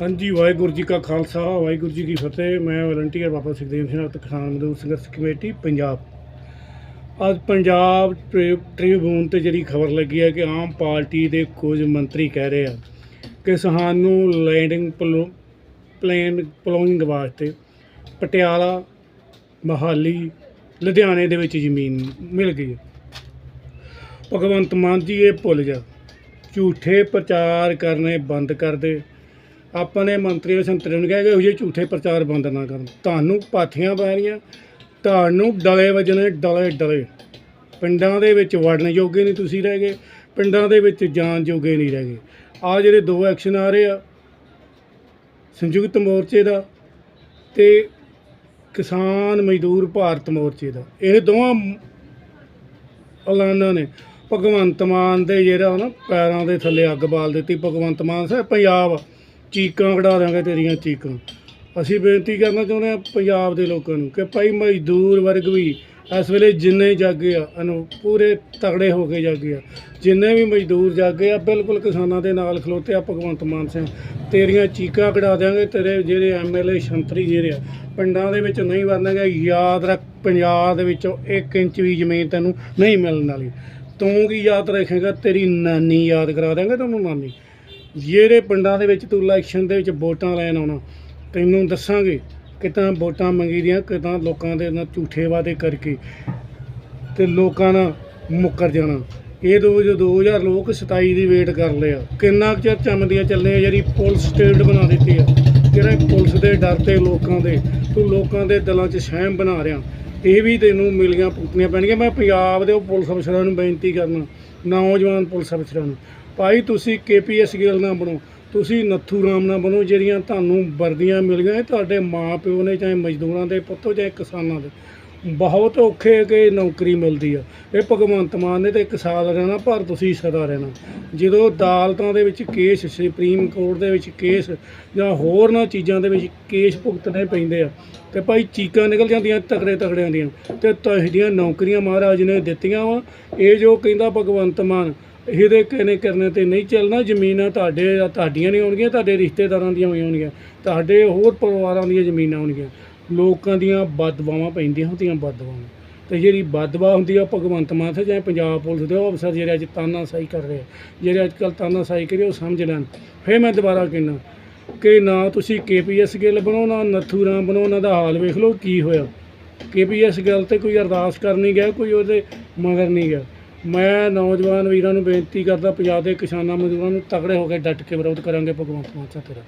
ਹਾਂਜੀ, ਵਾਹਿਗੁਰੂ ਜੀ ਕਾ ਖਾਲਸਾ, ਵਾਹਿਗੁਰੂ ਜੀ ਕੀ ਫਤਿਹ। ਮੈਂ ਵਲੰਟੀਅਰ ਬਾਬਾ ਸੁਖਦੇਵ ਸਿੰਘ ਅਤੇ ਕਿਸਾਨ ਮਜ਼ਦੂਰ ਸੰਘਰਸ਼ ਕਮੇਟੀ, ਪੰਜਾਬ। ਅੱਜ ਪੰਜਾਬ ਟ੍ਰਿ- ਟ੍ਰਿਬਿਊਨ ਤੇ ਜਿਹੜੀ ਖਬਰ ਲੱਗੀ ਹੈ ਕਿ ਆਮ ਪਾਰਟੀ ਦੇ ਕੁਝ ਮੰਤਰੀ ਕਹਿ ਰਹੇ ਆ ਕਿ ਸਾਨੂੰ ਲੈਂਡਿੰਗ ਪਲੇਨ ਪਲੋਇੰਗ ਵਾਸਤੇ ਪਟਿਆਲਾ, ਮਹਾਲੀ, ਲੁਧਿਆਣੇ ਦੇ ਵਿੱਚ ਜ਼ਮੀਨ ਮਿਲ ਗਈ ਭਗਵੰਤ ਮਾਨ ਜੀ, ਇਹ ਭੁੱਲ ਜਾ। ਝੂਠੇ ਪ੍ਰਚਾਰ ਕਰਨੇ ਬੰਦ ਕਰ ਦੇ। ਆਪਣੇ ਮੰਤਰੀ ਸੰਤਰੀ ਨੂੰ ਕਹਿ ਕੇ ਇਹੋ ਜਿਹੇ ਝੂਠੇ ਪ੍ਰਚਾਰ ਬੰਦ ਨਾ ਕਰਨ। ਤੁਹਾਨੂੰ ਪਾਥੀਆਂ ਪੈ ਰਹੀਆਂ, ਤੁਹਾਨੂੰ ਡਲੇ ਵੱਜਣੇ, ਡਲੇ ਡਲੇ। ਪਿੰਡਾਂ ਦੇ ਵਿੱਚ ਵੜਨ ਜੋਗੇ ਨਹੀਂ ਤੁਸੀਂ ਰਹਿ ਗਏ, ਪਿੰਡਾਂ ਦੇ ਵਿੱਚ ਜਾਣ ਯੋਗੇ ਨਹੀਂ ਰਹਿ ਗਏ। ਆ ਜਿਹੜੇ ਦੋ ਐਕਸ਼ਨ ਆ ਰਹੇ ਆ, ਸੰਯੁਕਤ ਮੋਰਚੇ ਦਾ ਤੇ ਕਿਸਾਨ ਮਜ਼ਦੂਰ ਭਾਰਤ ਮੋਰਚੇ ਦਾ। ਇਹ ਦੋਵਾਂ ਐਲਾਨਾਂ ਨੇ। ਭਗਵੰਤ ਮਾਨ ਦੇ ਜਿਹੜਾ ਨਾ ਪੈਰਾਂ ਦੇ ਥੱਲੇ ਅੱਗ ਬਾਲ ਦਿੱਤੀ। ਭਗਵੰਤ ਮਾਨ ਸਾਹਿਬ, ਪੰਜਾਬ ਚੀਕਾਂ ਕਢਾ ਦਾਂਗੇ ਤੇਰੀਆਂ ਚੀਕਾਂ। ਅਸੀਂ ਬੇਨਤੀ ਕਰਨਾ ਚਾਹੁੰਦੇ ਹਾਂ ਪੰਜਾਬ ਦੇ ਲੋਕਾਂ ਨੂੰ ਕਿ ਭਾਈ ਮਜ਼ਦੂਰ ਵਰਗ ਵੀ ਇਸ ਵੇਲੇ ਜਿੰਨੇ ਜਾਗੇ ਆ ਅਨੂ ਪੂਰੇ ਤਗੜੇ ਹੋ ਕੇ ਜਾਗੇ ਆ। ਜਿੰਨੇ ਵੀ ਮਜ਼ਦੂਰ ਜਾਗੇ ਆ, ਬਿਲਕੁਲ ਕਿਸਾਨਾਂ ਦੇ ਨਾਲ ਖਲੋਤੇ ਆ, ਭਗਵੰਤ ਮਾਨ ਸਿੰਘ। ਤੇਰੀਆਂ ਚੀਕਾਂ ਕਢਾ ਦਿਆਂਗੇ, ਤੇਰੇ ਜਿਹੜੇ ਐਮਐਲਏ ਸ਼ੰਤਰੀ ਜਿਹੜੇ ਆ, ਪਿੰਡਾਂ ਦੇ ਵਿੱਚ ਨਹੀਂ ਵਰਨਾਂਗੇ, ਯਾਦ ਰੱਖ ਪੰਜਾਬ ਦੇ ਵਿੱਚੋਂ 1 ਇੰਚ ਵੀ ਜ਼ਮੀਨ ਤੈਨੂੰ ਨਹੀਂ ਮਿਲਣ ਵਾਲੀ। ਤੂੰ ਕੀ ਯਾਦ ਰੱਖੇਗਾ, ਤੇਰੀ ਨਾਨੀ ਯਾਦ ਕਰਾ ਦਿਆਂਗੇ ਤੈਨੂੰ ਨਾਨੀ ਜਿਹੜੇ ਪਿੰਡਾਂ ਦੇ ਵਿੱਚ ਤੂੰ ਇਲੈਕਸ਼ਨ ਦੇ ਵਿੱਚ ਵੋਟਾਂ ਲੈਣ ਆਉਣਾ, ਤੈਨੂੰ ਦੱਸਾਂਗੇ ਕਿਤਾਂ ਵੋਟਾਂ ਮੰਗੀ ਦੀਆਂ ਕਿਤਾਂ ਲੋਕਾਂ ਦੇ ਨਾਲ ਝੂਠੇ ਵਾਅਦੇ ਕਰਕੇ ਤੇ ਲੋਕਾਂ ਨਾਲ ਮੁੱਕਰ ਜਾਣਾ। ਇਹ ਦੋ ਜੋ 2000 ਲੋਕ 27 ਦੀ ਵੇਟ ਕਰ ਲਿਆ ਕਿੰਨਾ ਕੁ ਚਿਰ ਚੰਮਦੀਆਂ ਚੱਲੇ ਜਿਹੜੀ ਪੁਲਿਸ ਸਟੇਟ ਬਣਾ ਦਿੱਤੀ ਆ? ਜਿਹੜਾ ਪੁਲਿਸ ਦੇ ਡਰ ਤੇ ਲੋਕਾਂ ਦੇ, ਤੂੰ ਲੋਕਾਂ ਦੇ ਦਿਲਾਂ 'ਚ ਸਹਿਮ ਬਣਾ ਰਿਹਾ। ਇਹ ਵੀ ਤੈਨੂੰ ਮਿਲੀਆਂ ਭੁਗਤਣੀਆਂ ਪੈਣਗੀਆਂ। ਮੈਂ ਪੰਜਾਬ ਦੇ ਉਹ ਪੁਲਿਸ ਅਫਸਰਾਂ ਨੂੰ ਬੇਨਤੀ ਕਰਨਾ, ਨੌਜਵਾਨ ਪੁਲਿਸ ਅਫਸਰਾਂ ਨੂੰ। ਭਾਈ ਤੁਸੀਂ ਕੇਪੀਐਸ ਗਿੱਲ ਨਾ ਬਣੋ। ਤੁਸੀਂ ਨੱਥੂ ਰਾਮ ਨਾ ਬਣੋ, ਜਿਹੜੀਆਂ ਤੁਹਾਨੂੰ ਵਰਦੀਆਂ ਮਿਲੀਆਂ ਇਹ ਤੁਹਾਡੇ ਮਾਂ ਪਿਓ ਨੇ, ਚਾਹੇ ਮਜ਼ਦੂਰਾਂ ਦੇ ਪੁੱਤੋ ਚਾਹੇ ਕਿਸਾਨਾਂ ਦੇ। ਬਹੁਤ ਔਖੇ ਕਿ ਨੌਕਰੀ ਮਿਲਦੀ ਆ। ਇਹ ਭਗਵੰਤ ਮਾਨ ਨੇ ਤਾਂ ਇੱਕ ਸਾਲ ਰਹਿਣਾ, ਪਰ ਤੁਸੀਂ ਸਦਾ ਰਹਿਣਾ। ਜਦੋਂ ਅਦਾਲਤਾਂ ਦੇ ਵਿੱਚ ਕੇਸ, ਸੁਪਰੀਮ ਕੋਰਟ ਦੇ ਵਿੱਚ ਕੇਸ ਜਾਂ ਹੋਰ ਨਾ ਚੀਜ਼ਾਂ ਦੇ ਵਿੱਚ ਕੇਸ ਭੁਗਤਣੇ ਪੈਂਦੇ ਆ, ਤੇ ਭਾਈ ਚੀਕਾਂ ਨਿਕਲ ਜਾਂਦੀਆਂ ਤਕੜੇ ਤਕੜਿਆਂ ਦੀਆਂ। ਤੇ ਤੁਹਾਡੀਆਂ ਨੌਕਰੀਆਂ ਮਹਾਰਾਜ ਨੇ ਦਿੱਤੀਆਂ ਵਾ। ਇਹ ਜੋ ਕਹਿੰਦਾ ਭਗਵੰਤ ਮਾਨ ਇਹਦੇ ਕਹਿਣੇ ਕਰਨੇ ਤੇ ਨਹੀਂ ਚੱਲਣਾ, ਜ਼ਮੀਨਾਂ ਤੁਹਾਡੇ, ਤੁਹਾਡੀਆਂ ਨਹੀਂ ਹੋਣਗੀਆਂ ਤੁਹਾਡੇ ਰਿਸ਼ਤੇਦਾਰਾਂ ਦੀਆਂ ਵੀ ਹੋਣਗੀਆਂ, ਤੁਹਾਡੇ ਹੋਰ ਪਰਿਵਾਰਾਂ ਦੀਆਂ ਜ਼ਮੀਨਾਂ ਹੋਣਗੀਆਂ ਲੋਕਾਂ ਦੀਆਂ ਬਦਦੁਆਵਾਂ ਪੈਂਦੀਆਂ ਹੁੰਦੀਆਂ, ਬਦਦੁਆਵਾਂ। ਤੇ ਜਿਹੜੀ ਬਦਦੁਆ ਹੁੰਦੀ ਆ ਭਗਵੰਤ ਮਾਨ ਤੇ ਜਾਂ ਪੰਜਾਬ ਪੁਲਿਸ ਦੇ ਉਹ ਅਫਸਰ ਜਿਹੜੇ ਅੱਜ ਤਾਨਾਸ਼ਾਹੀ ਕਰ ਰਹੇ ਆ, ਜਿਹੜੇ ਅੱਜ ਕੱਲ੍ਹ ਤਾਨਾਸ਼ਾਹੀ ਕਰੀ, ਉਹ ਸਮਝ ਲੈਣ। ਫਿਰ ਮੈਂ ਦੁਬਾਰਾ ਕਹਿਣਾ ਕਿ ਨਾ ਤੁਸੀਂ ਕੇਪੀਐਸ ਗਿੱਲ ਬਣੋ, ਨਾ ਨੱਥੂ ਰਾਮ ਬਣੋ, ਉਹਨਾਂ ਦਾ ਹਾਲ ਵੇਖ ਲਓ ਕੀ ਹੋਇਆ। ਕੇਪੀਐਸ ਗੱਲ ਤੇ ਕੋਈ ਅਰਦਾਸ ਕਰਨ ਨਹੀਂ ਗਿਆ, ਕੋਈ ਉਹਦੇ ਮਗਰ ਨਹੀਂ ਗਿਆ। ਮੈਂ ਨੌਜਵਾਨ ਵੀਰਾਂ ਨੂੰ ਬੇਨਤੀ ਕਰਦਾ, ਪੰਜਾਬ ਦੇ ਕਿਸਾਨਾਂ ਮਜ਼ਦੂਰਾਂ ਨੂੰ ਤਕੜੇ ਹੋ ਕੇ ਡਟ ਕੇ ਵਿਰੋਧ ਕਰਾਂਗੇ, ਭਗਵੰਤ ਮਾਨ ਸਾਹਿਬ ਤੇਰਾ।